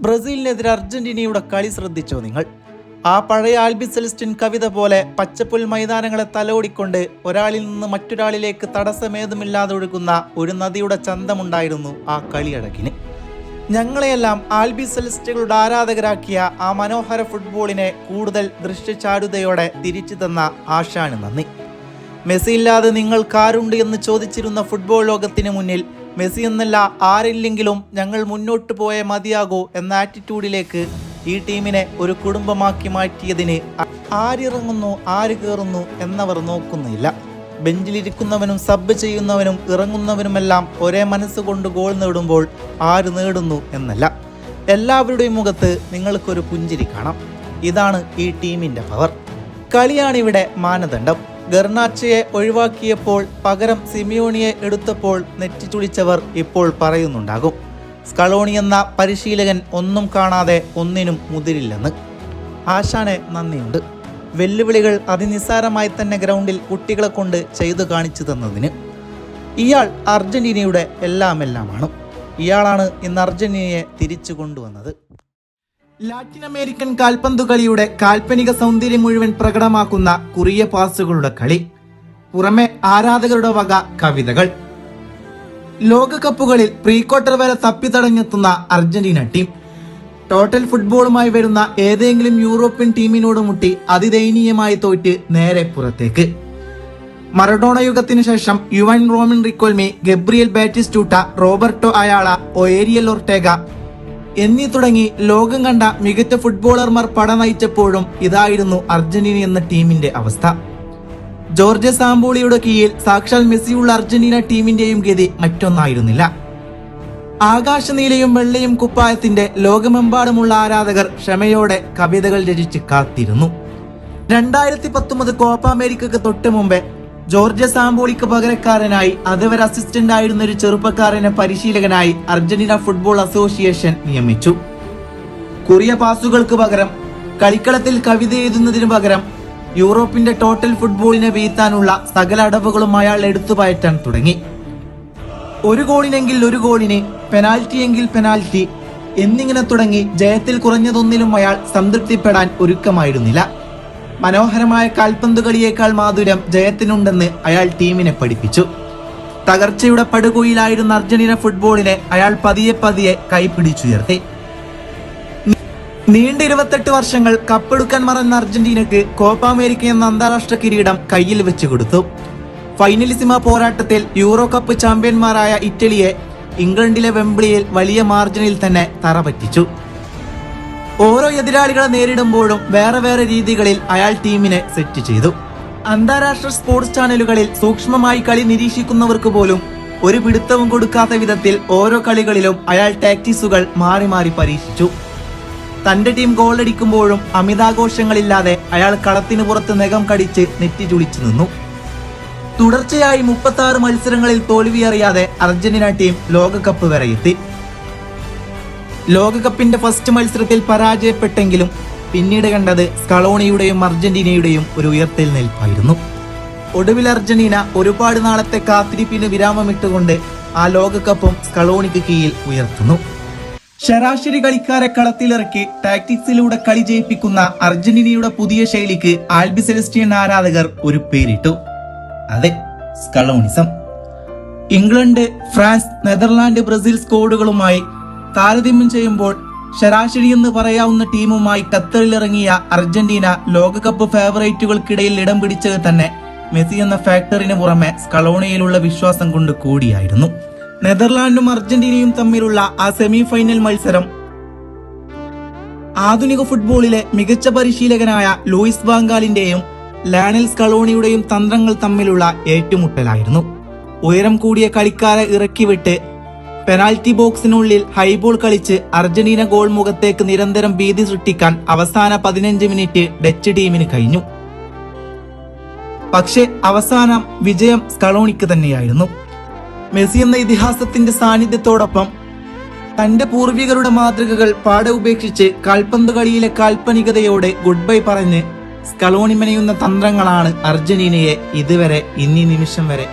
ബ്രസീലിനെതിരെ അർജന്റീനയുടെ കളി ശ്രദ്ധിച്ചോ നിങ്ങൾ? ആ പഴയ ആൽബി സെലിസ്റ്റിൻ കവിത പോലെ പച്ചപ്പുൽ മൈതാനങ്ങളെ തലോടിക്കൊണ്ട് ഒരാളിൽ നിന്ന് മറ്റൊരാളിലേക്ക് തടസ്സമേതുമില്ലാതെ ഒഴുകുന്ന ഒരു നദിയുടെ ചന്തമുണ്ടായിരുന്നു ആ കളിയടക്കിന് ഞങ്ങളെയെല്ലാം ആൽബി സെലിസ്റ്റുകളുടെ ആരാധകരാക്കിയ ആ മനോഹര ഫുട്ബോളിനെ കൂടുതൽ ദൃശ്യചാരുതയോടെ തിരിച്ചു തന്ന ആശാന് നന്ദി. മെസ്സിയില്ലാതെ നിങ്ങൾക്കാരുണ്ട് എന്ന് ചോദിച്ചിരുന്ന ഫുട്ബോൾ ലോകത്തിന് മുന്നിൽ മെസ്സി എന്നല്ല ആരില്ലെങ്കിലും ഞങ്ങൾ മുന്നോട്ട് പോയേ മതിയാകൂ എന്ന ആറ്റിറ്റ്യൂഡിലേക്ക് ഈ ടീമിനെ ഒരു കുടുംബമാക്കി മാറ്റിയതിന് ആരിറങ്ങുന്നു ആര് കയറുന്നു എന്നവർ നോക്കുന്നില്ല. ബെഞ്ചിലിരിക്കുന്നവനും സബ് ചെയ്യുന്നവനും ഇറങ്ങുന്നവനുമെല്ലാം ഒരേ മനസ്സുകൊണ്ട് ഗോൾ നേടുമ്പോൾ ആര് നേടുന്നു എന്നല്ല. എല്ലാവരുടെയും മുഖത്ത് നിങ്ങൾക്കൊരു പുഞ്ചിരി കാണാം. ഇതാണ് ഈ ടീമിന്റെ പവർ കളിയാണിവിടെ മാനദണ്ഡം. ഗർണാച്ചയെ ഒഴിവാക്കിയപ്പോൾ പകരം സിമിയോണിയെ എടുത്തപ്പോൾ നെറ്റിച്ചുളിച്ചവർ ഇപ്പോൾ പറയുന്നുണ്ടാകും. സ്കളോണി എന്ന പരിശീലകൻ ഒന്നും കാണാതെ ഒന്നിനും മുതിരില്ലെന്ന്. ആശാനെ നന്ദിയുണ്ട്. വെല്ലുവിളികൾ അതിനിസ്സാരമായി തന്നെ ഗ്രൗണ്ടിൽ കുട്ടികളെ കൊണ്ട് ചെയ്തു കാണിച്ചു തന്നതിന്. ഇയാൾ അർജന്റീനയുടെ എല്ലാമെല്ലാമാണ്. ഇയാളാണ് ഇന്ന് അർജന്റീനയെ തിരിച്ചു കൊണ്ടുവന്നത്. ലാറ്റിൻ അമേരിക്കൻ കാൽപന്തു കളിയുടെ കാൽപ്പനിക സൗന്ദര്യം മുഴുവൻ പ്രകടമാക്കുന്ന കുറിയ പാസുകളുടെ കളി. പുറമെ ആരാധകരുടെ വക കവിതകൾ. ലോകകപ്പുകളിൽ പ്രീ ക്വാർട്ടർ വരെ തപ്പിത്തടഞ്ഞെത്തുന്ന അർജന്റീന ടീം. ടോട്ടൽ ഫുട്ബോളുമായി വരുന്ന ഏതെങ്കിലും യൂറോപ്യൻ ടീമിനോട് മുട്ടി അതിദയനീയമായി തോറ്റ് നേരെ പുറത്തേക്ക്. മറഡോണ യുഗത്തിനു ശേഷം Juan Roman Riquelme Gabriel Batistuta Roberto Ayala Ariel Ortega എന്നീ തുടങ്ങി ലോകം കണ്ട മികച്ച ഫുട്ബോളർമാർ പട നയിച്ചപ്പോഴും ഇതായിരുന്നു അർജന്റീന എന്ന ടീമിന്റെ അവസ്ഥ. ജോർജ് സാമ്പോളിയുടെ കീഴിൽ സാക്ഷാൽ മെസ്സിയുള്ള അർജന്റീന ടീമിന്റെയും ഗതി മറ്റൊന്നായിരുന്നില്ല. ആകാശനീലയും വെള്ളയും കുപ്പായത്തിന്റെ ലോകമെമ്പാടുമുള്ള ആരാധകർ ക്ഷമയോടെ കവിതകൾ രചിച്ച് കാത്തിരുന്നു. രണ്ടായിരത്തി പത്തൊമ്പത് കോപ്പ അമേരിക്കക്ക് തൊട്ട് മുമ്പേ ജോർജ് സാമ്പോളിക്ക് പകരക്കാരനായി അതുവരെ അസിസ്റ്റന്റ് ആയിരുന്ന ഒരു ചെറുപ്പക്കാരനെ പരിശീലകനായി അർജന്റീന ഫുട്ബോൾ അസോസിയേഷൻ നിയമിച്ചു. കുറിയ പാസുകൾക്ക് പകരം കളിക്കളത്തിൽ കവിത എഴുതുന്നതിനു പകരം യൂറോപ്പിന്റെ ടോട്ടൽ ഫുട്ബോളിനെ വീഴ്ത്താനുള്ള സകല അടവുകളും അയാൾ എടുത്തുപയറ്റാൻ തുടങ്ങി. ഒരു ഗോളിനെങ്കിൽ ഒരു ഗോളിന് പെനാൽറ്റിയെങ്കിൽ പെനാൽറ്റി എന്നിങ്ങനെ തുടങ്ങി ജയത്തിൽ കുറഞ്ഞതൊന്നിലും അയാൾ സംതൃപ്തിപ്പെടാൻ ഒരുക്കമായിരുന്നില്ല. മനോഹരമായ കാൽപന്ത് കളിയേക്കാൾ മാധുര്യം ജയത്തിനുണ്ടെന്ന് അയാൾ ടീമിനെ പഠിപ്പിച്ചു. തകർച്ചയുടെ പടുകുയിലായിരുന്ന അർജന്റീന ഫുട്ബോളിനെ അയാൾ പതിയെ പതിയെ കൈപിടിച്ചുയർത്തി. നീണ്ട ഇരുപത്തെട്ട് വർഷങ്ങൾ കപ്പെടുക്കാൻ മറന്ന അർജന്റീനക്ക് കോപ്പ അമേരിക്ക എന്ന അന്താരാഷ്ട്ര കിരീടം കയ്യിൽ വെച്ചു കൊടുത്തു. ഫൈനലിസിമ പോരാട്ടത്തിൽ യൂറോ കപ്പ് ചാമ്പ്യന്മാരായ ഇറ്റലിയെ ഇംഗ്ലണ്ടിലെ വെംബ്ലിയിൽ വലിയ മാർജിനിൽ തന്നെ തറപറ്റിച്ചു. ഓരോ എതിരാളികളെ നേരിടുമ്പോഴും വേറെ വേറെ രീതികളിൽ അയാൾ ടീമിനെ സെറ്റ് ചെയ്തു. അന്താരാഷ്ട്ര സ്പോർട്സ് ചാനലുകളിൽ സൂക്ഷ്മമായി കളി നിരീക്ഷിക്കുന്നവർക്ക് പോലും ഒരു പിടുത്തവും കൊടുക്കാത്ത വിധത്തിൽ ഓരോ കളികളിലും അയാൾ ടാക്ടിക്സുകൾ മാറി മാറി പരീക്ഷിച്ചു. തന്റെ ടീം ഗോളടിക്കുമ്പോഴും അമിതാഘോഷങ്ങളില്ലാതെ അയാൾ കളത്തിന് പുറത്ത് നഖം കടിച്ച് നെറ്റി ചുളിച്ചു നിന്നു. തുടർച്ചയായി മുപ്പത്തി മത്സരങ്ങളിൽ തോൽവിയറിയാതെ അർജന്റീന ടീം ലോകകപ്പ് വരെ എത്തി ലോകകപ്പിന്റെ ഫസ്റ്റ് മത്സരത്തിൽ പരാജയപ്പെട്ടെങ്കിലും പിന്നീട് കണ്ടത് സ്കളോണിയുടെയും അർജന്റീനയുടെയും ഒരു ഉയർത്തിൽ നിൽപ്പായിരുന്നു. ഒടുവിൽ അർജന്റീന ഒരുപാട് നാളത്തെ കാത്തിരിപ്പിന് വിരാമമിട്ടുകൊണ്ട് ആ ലോകകപ്പും സ്കളോണിക്ക് കീഴിൽ ഉയർത്തുന്നു. ശരാശരി കളിക്കാരെ കളത്തിലിറക്കി ടാക്ടിക്സിലൂടെ കളി ജയിപ്പിക്കുന്ന അർജന്റീനയുടെ പുതിയ ശൈലിക്ക് ആൽബി സെലസ്റ്റിയൻ ആരാധകർ ഒരു പേരിട്ടു. അതെ Scalonism England France Netherlands Brazil സ്കോഡുകളുമായി താരതമ്യം ചെയ്യുമ്പോൾ ശരാശരി എന്ന് പറയാവുന്ന ടീമുമായി ഖത്തറിലിറങ്ങിയ അർജന്റീന ലോകകപ്പ് ഫേവറേറ്റുകൾക്കിടയിൽ ഇടം പിടിച്ചത് തന്നെ മെസ്സി എന്ന ഫാക്ടറിന് പുറമെ സ്കളോണിയയിലുള്ള വിശ്വാസം കൊണ്ട് കൂടിയായിരുന്നു. നെതർലാൻഡും അർജന്റീനയും തമ്മിലുള്ള ആ സെമി ഫൈനൽ മത്സരം ആധുനിക ഫുട്ബോളിലെ മികച്ച പരിശീലകനായ ലൂയിസ് ബാങ്കാലിന്റെയും ലാനൽ സ്കളോണിയുടെയും തന്ത്രങ്ങൾ തമ്മിലുള്ള ഏറ്റുമുട്ടലായിരുന്നു. ഉയരം കൂടിയ കളിക്കാരെ ഇറക്കിവിട്ട് പെനാൽറ്റി ബോക്സിനുള്ളിൽ ഹൈബോൾ കളിച്ച് അർജന്റീന ഗോൾ മുഖത്തേക്ക് നിരന്തരം ഭീതി സൃഷ്ടിക്കാൻ അവസാന പതിനഞ്ച് മിനിറ്റ് ഡച്ച് ടീമിന് കഴിഞ്ഞു. പക്ഷേ അവസാനം വിജയം സ്കളോണിക്ക് തന്നെയായിരുന്നു. മെസ്സി എന്ന ഇതിഹാസത്തിന്റെ സാന്നിധ്യത്തോടൊപ്പം തന്റെ പൂർവികരുടെ മാതൃകകൾ പാടെ ഉപേക്ഷിച്ച് കാൽപന്ത് കളിയിലെ കാൽപ്പനികതയോടെ ഗുഡ് ബൈ പറഞ്ഞ് സ്കളോണി മെനയുന്ന തന്ത്രങ്ങളാണ് അർജന്റീനയെ ഇതുവരെ ഇന്നീ നിമിഷം വരെ